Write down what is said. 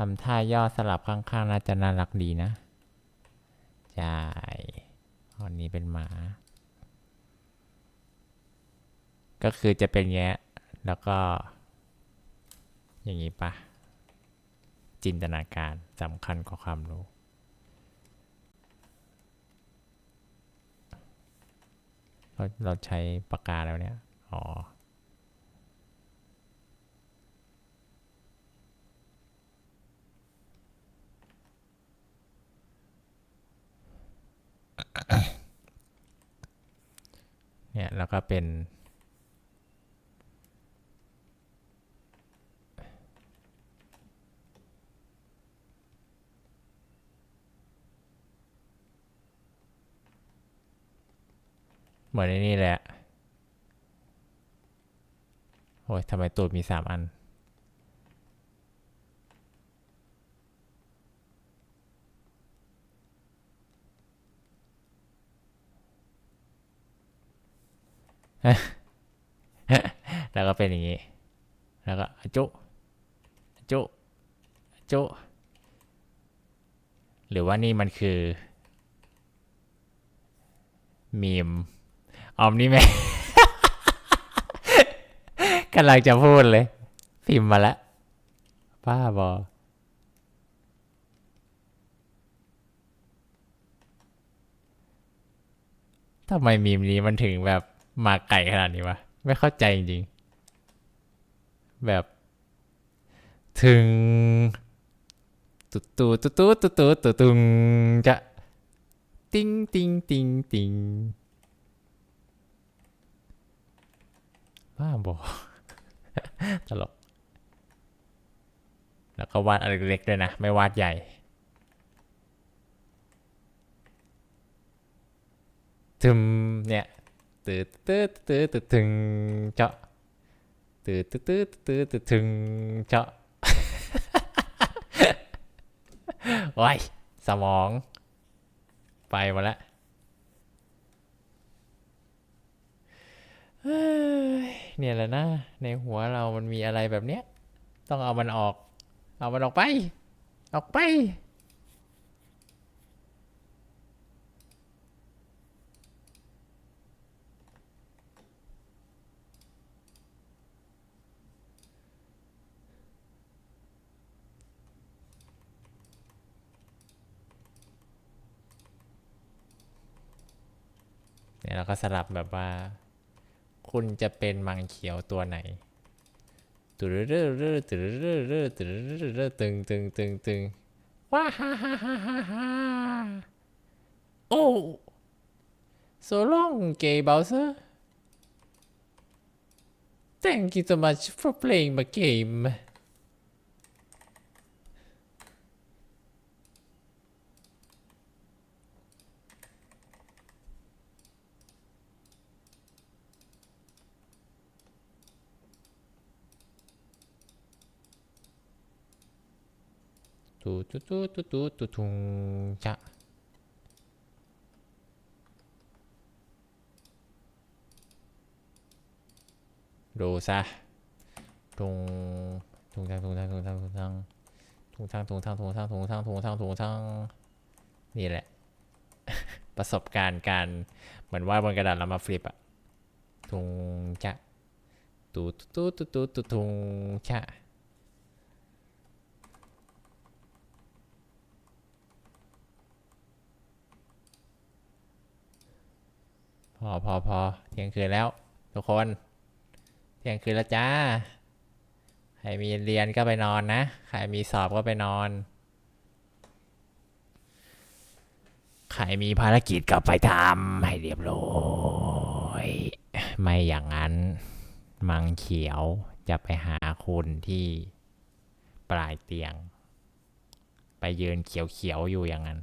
ทำท่าย่อสลับข้างๆน่าจะน่ารักดีนะใช่ตอนนี้เป็นหมา ก็คือจะเป็นแงะแล้วก็ อย่างนี้ปะจินตนาการสำคัญกว่าความรู้เราเราใช้ปากกาแล้วเนี่ย อ๋อ แล้วก็เป็น เหมือนในนี่แหละ โอ้ยทำไมตูดมีสามอัน แล้วก็เป็นอย่างนี้ แล้วก็จุจุจุหรือว่านี่มันคือมีมออมนี่แม่กำลังจะพูดเลย พิมพ์มาแล้วป้าบอทำไมมีมนี้มันถึงแบบ มาไก่ขนาดนี้วะ ไม่เข้าใจจริงๆ แบบ ถึงตุตูตุตูตุตูตุตุงจะ ติ้งติ้งติ้งติ้งบ้าบอตลก แล้วก็วาดอะไรเล็กๆด้วยนะ ไม่วาดใหญ่ทึมเนี่ย ตืดตืดตืดตืดถึงเจาะตืดตืดตืดตืดตืดถึงเจาะโอ้ยสมอง ไปหมาแล้วเนี่ยแหละนะ ในหัวเรามันมีอะไรแบบเนี้ย ต้องเอามันออก เอามันออกไป ออกไป เนี่ยเราก็สลับแบบว่า คุณจะเป็นมังเขียวตัวไหนตึ๊ดตึ๊ดตึ๊ดตึ๊ดตึ๊ดตึ๊ดตึ๊ดตึ๊ดตึงตึงตึงตึงว้าฮ่าฮ่าฮ่าฮ่าฮ่าโอ้ so long gay Bowser thank you so much for playing my game ตูตูตูตูตูตูทุงจะดูซะทุงทุงทางทุงทางทุงทางทุงทางทุงทางทุงทางทุงทางทุงทางทุงทางทุงทางนี่แหละ ประสบการณ์การเหมือนว่าบนกระดาษแล้วมาฟลิปอะทุงจะตูตูตูตูตูทุงจะ อพอพอเที่ยงคืนแล้ว ทุกคน เที่ยงคืนแล้วจ้า ใครมีเรียนก็ไปนอนนะ ใครมีสอบก็ไปนอน ใครมีภารกิจก็ไปทำให้เรียบร้อยไม่อย่างนั้น มังเขียวจะไปหาคุณที่ปลายเตียง ไปยืนเขียวๆอยู่อย่างนั้น